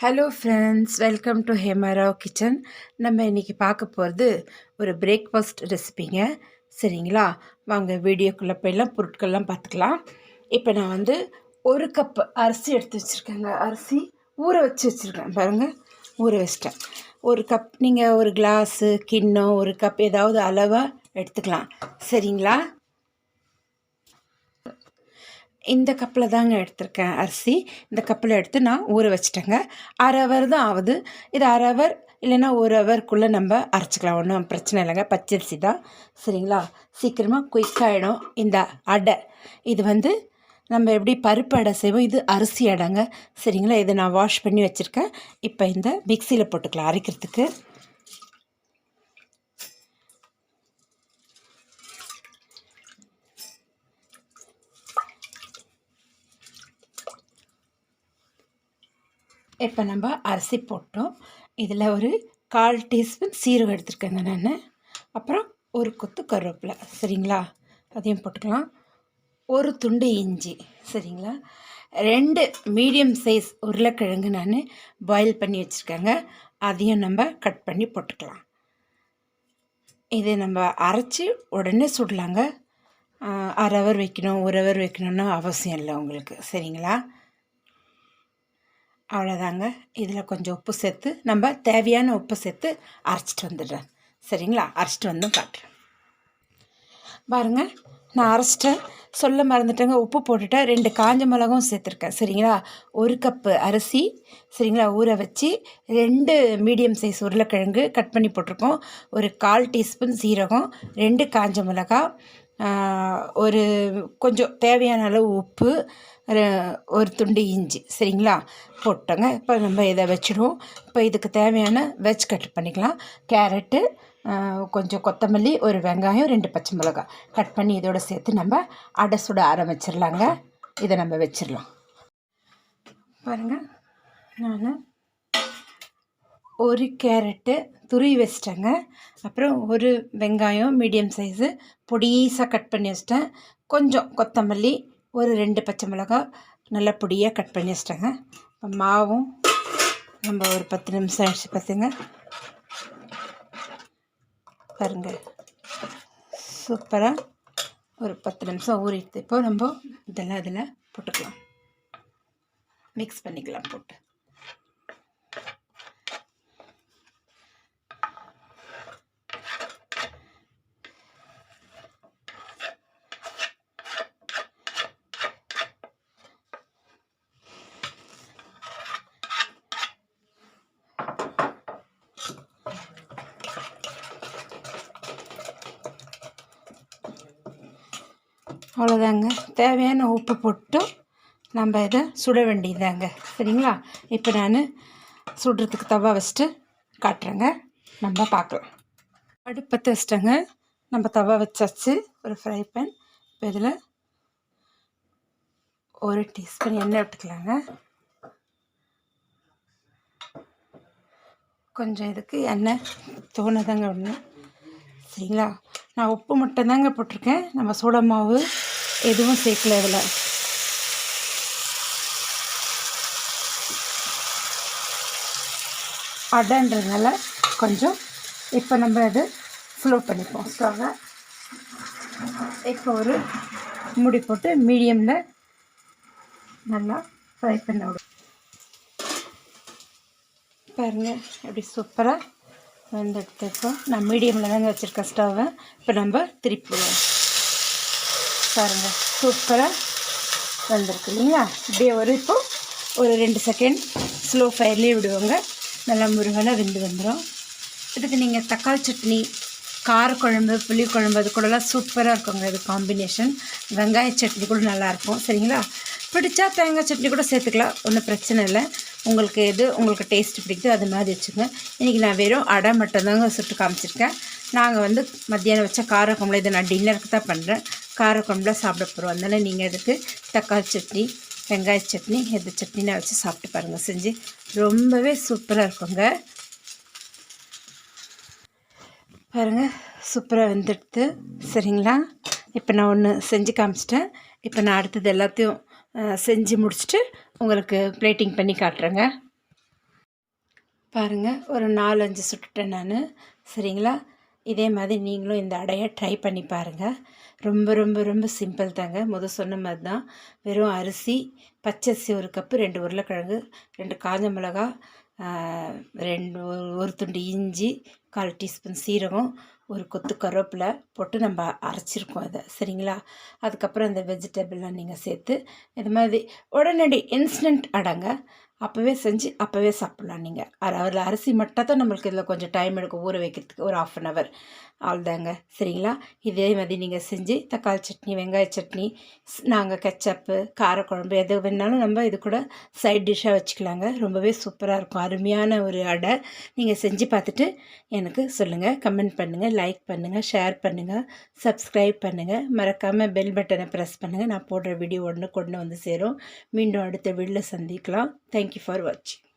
Hello friends welcome to Hemarao kitchen நம்ம இன்றைக்கி பார்க்க போகிறது ஒரு பிரேக்ஃபாஸ்ட் ரெசிபிங்க சரிங்களா? வாங்க வீடியோக்குள்ளே போயெல்லாம் பொருட்கள்லாம் பார்த்துக்கலாம். இப்போ நான் வந்து ஒரு கப் அரிசி எடுத்து வச்சுருக்கேங்க. அரிசி ஊற வச்சு வச்சுருக்கேன். பாருங்கள் ஊற வச்சிட்டேன். ஒரு கப் நீங்கள் ஒரு கிளாஸு கிண்ணம் ஒரு கப் ஏதாவது அளவாக எடுத்துக்கலாம். சரிங்களா? இந்த கப்பில் தாங்க எடுத்திருக்கேன் அரிசி. இந்த கப்பில் எடுத்து நான் ஊற வச்சிட்டேங்க. அரை அவர் தான் ஆகுது. இது அரை அவர் இல்லைன்னா ஒரு ஹவர்க்குள்ளே நம்ம அரைச்சிக்கலாம். ஒன்றும் பிரச்சனை இல்லைங்க. பச்சரிசி தான். சரிங்களா? சீக்கிரமாக குயிக்காகிடும் இந்த அடை. இது வந்து நம்ம எப்படி பருப்பு அடை செய்வோம்? இது அரிசி அடைங்க. சரிங்களா? இதை நான் வாஷ் பண்ணி வச்சுருக்கேன். இப்போ இந்த மிக்சியில் போட்டுக்கலாம் அரைக்கிறதுக்கு. இப்போ நம்ம அரிசி போட்டோம். இதில் ஒரு கால் டீஸ்பூன் சீரகம் எடுத்துருக்கேங்க நான். அப்புறம் ஒரு கொத்து கருவேப்பிலை சரிங்களா? அதையும் போட்டுக்கலாம். ஒரு துண்டு இஞ்சி சரிங்களா? ரெண்டு மீடியம் சைஸ் உருளைக்கிழங்கு நான் பாயில் பண்ணி வச்சுருக்கேங்க. அதையும் நம்ம கட் பண்ணி போட்டுக்கலாம். இதை நம்ம அரைச்சி உடனே சுடலாங்க. அரை ஹவர் வைக்கணும் ஒரு ஹவர் வைக்கணும்னு அவசியம் இல்லை உங்களுக்கு சரிங்களா? அவ்வளோதாங்க. இதில் கொஞ்சம் உப்பு சேர்த்து நம்ம தேவையான உப்பு சேர்த்து அரைச்சிட்டு வந்துடுறேன். சரிங்களா? அரைச்சிட்டு வந்தும் காட்டுறேன். பாருங்கள் நான் அரைச்சிட்டேன். சொல்ல மறந்துட்டேங்க. உப்பு போட்டுட்டேன். ரெண்டு காஞ்ச மிளகும் சேர்த்துருக்கேன். சரிங்களா? ஒரு கப்பு அரிசி சரிங்களா? ஊற வச்சு ரெண்டு மீடியம் சைஸ் உருளைக்கிழங்கு கட் பண்ணி போட்டிருக்கோம். ஒரு கால் டீஸ்பூன் சீரகம் ரெண்டு காஞ்ச மிளகா ஒரு கொஞ்சம் தேவையான அளவு உப்பு ஒரு துண்டு இஞ்சி சரிங்களா? போட்டோங்க இப்போ நம்ம இதை வச்சிடுவோம். இப்போ இதுக்கு தேவையான வெஜ் கட் பண்ணிக்கலாம். கேரட்டு கொஞ்சம் கொத்தமல்லி ஒரு வெங்காயம் ரெண்டு பச்சை மிளகாய். கட் பண்ணி இதோடு சேர்த்து நம்ம அடை சுட ஆரம்பிச்சிடலாங்க. இதை நம்ம வச்சிடலாம். பாருங்கள் நான் ஒரு கேரட்டு துருவி வச்சிட்டேங்க. அப்புறம் ஒரு வெங்காயம் மீடியம் சைஸு பொடியீஸாக கட் பண்ணி வச்சிட்டேன். கொஞ்சம் கொத்தமல்லி ஒரு ரெண்டு பச்சை மிளகா நல்லா பொடியாக கட் பண்ணி வச்சிட்டேங்க. இப்போ மாவும் நம்ம ஒரு பத்து நிமிஷம் ஆயிடுச்சு பார்த்துங்க. பாருங்கள் சூப்பராக ஒரு பத்து நிமிஷம் ஊறிடுது. இப்போ நம்ம இதெல்லாம் இதில் போட்டுக்கலாம். மிக்ஸ் பண்ணிக்கலாம் போட்டு. அவ்வளோதாங்க. தேவையான உப்பு போட்டு நம்ம இதை சுட வேண்டியதாங்க சரிங்களா? இப்போ நான் சுடுறதுக்கு தவா வச்சுட்டு காட்டுறேங்க. நம்ம பார்க்கலாம். அடுப்பத்தை வச்சிட்டேங்க நம்ம தவா வச்சாச்சு. ஒரு ஃப்ரை பேன் இப்போ இதில் ஒரு டீஸ்பூன் எண்ணெய் விட்டுக்கலாங்க. கொஞ்சம் இதுக்கு எண்ணெய் தோணுதாங்க ஒன்று சரிங்களா? நான் உப்பு மட்டும்தாங்க போட்டிருக்கேன். நம்ம சோடா மாவு எதுவும் சேர்க்கல இதில். அடன்றதுனால கொஞ்சம் இப்போ நம்ம இது ஃப்ளோ பண்ணிப்போம். ஸ்டவ்வை இப்போ ஒரு மூடி போட்டு மீடியமில் நல்லா ஃப்ரை பண்ண விடும் பாருங்கள் எப்படி சூப்பராக வெந்தெடுத்துருக்கோம் நான் மீடியமில் தாங்க வச்சுருக்கேன் ஸ்டவ்வை. இப்போ நம்ம திருப்பி பாருங்கள் சூப்பராக வந்திருக்கு இல்லைங்களா? இப்படியே ஒரு இப்போ ஒரு ரெண்டு செகண்ட் ஸ்லோ ஃபயர்லேயே விடுவாங்க. நல்லா முருகலாக வெந்து வந்துடும் இதுக்கு நீங்கள் தக்காளி சட்னி காரக்குழம்பு புளிக்குழம்பு அது கூடலாம் சூப்பராக இருக்குங்க இது காம்பினேஷன் வெங்காய சட்னி கூட நல்லாயிருக்கும் சரிங்களா? பிடிச்சா தேங்காய் சட்னி கூட சேர்த்துக்கலாம். ஒன்றும் பிரச்சனை இல்லை. உங்களுக்கு எது உங்களுக்கு டேஸ்ட் பிடிக்குதோ அது மாதிரி வச்சுக்கோங்க. இன்றைக்கி நான் வெறும் அடை மட்டும்தாங்க சுட்டு காமிச்சிருக்கேன். நாங்கள் வந்து மத்தியானம் வச்ச காரக்குழம்புல இதை நான் டின்னருக்கு தான் பண்ணுறேன் காரக்குழம்புல சாப்பிட போகிறோம் அதனால் நீங்கள் எடுத்து தக்காளி சட்னி வெங்காய சட்னி எது சட்னினா வச்சு சாப்பிட்டு பாருங்கள் செஞ்சு ரொம்பவே சூப்பராக இருக்குங்க. பாருங்கள் சூப்பராக வந்துடுது. சரிங்களா? இப்போ நான் ஒன்று செஞ்சு காமிச்சிட்டேன். இப்போ நான் அடுத்தது எல்லாத்தையும் செஞ்சு முடிச்சுட்டு உங்களுக்கு பிளேட்டிங் பண்ணி காட்டுறேங்க. பாருங்கள் ஒரு நாலஞ்சு சுட்டுட்டேன் நான். சரிங்களா? இதே மாதிரி நீங்களும் இந்த அடையை ட்ரை பண்ணி பாருங்கள் ரொம்ப ரொம்ப ரொம்ப சிம்பிள் தாங்க. முத சொன்ன மாதிரி தான். வெறும் அரிசி பச்சரிசி ஒரு கப்பு ரெண்டு உருளைக்கிழங்கு ரெண்டு காஞ்ச மிளகா ரெண்டு ஒரு- ஒரு துண்டு இஞ்சி கால் டீஸ்பூன் சீரகம் ஒரு கொத்து கருவேப்பிலை போட்டு நம்ம அரைச்சிருக்கோம் அதை சரிங்களா? அதுக்கப்புறம் அந்த வெஜிடபிள்லாம் நீங்கள் சேர்த்து இது மாதிரி உடனடி இன்ஸ்டன்ட் அடங்க அப்போவே செஞ்சு அப்போவே சாப்பிட்லாம் நீங்கள் அதில் அரிசி மட்டும் தான் நம்மளுக்கு இதில் கொஞ்சம் டைம் எடுக்கும். ஊற வைக்கிறதுக்கு ஒரு ஆஃப் அன் ஹவர் அவ்வளோதாங்க சரிங்களா? இதே மாதிரி நீங்கள் செஞ்சு தக்காளி சட்னி வெங்காய சட்னி நாங்கள் கெச்சப்பு காரக்குழம்பு எது வேணாலும் நம்ம இது கூட சைட் டிஷ்ஷாக வச்சுக்கலாங்க. ரொம்பவே சூப்பராக இருக்கும். அருமையான ஒரு அடை. நீங்கள் செஞ்சு பார்த்துட்டு எனக்கு சொல்லுங்கள் கமெண்ட் பண்ணுங்கள் லைக் பண்ணுங்கள் ஷேர் பண்ணுங்கள் சப்ஸ்கிரைப் பண்ணுங்கள் மறக்காமல் பெல் பட்டனை ப்ரெஸ் பண்ணுங்கள் நான் போடுற வீடியோ ஒன்று கொண்டு வந்து சேரும். மீண்டும் அடுத்த வீடியோவில் சந்திக்கலாம். தேங்க் ஃபார் வாட்சிங்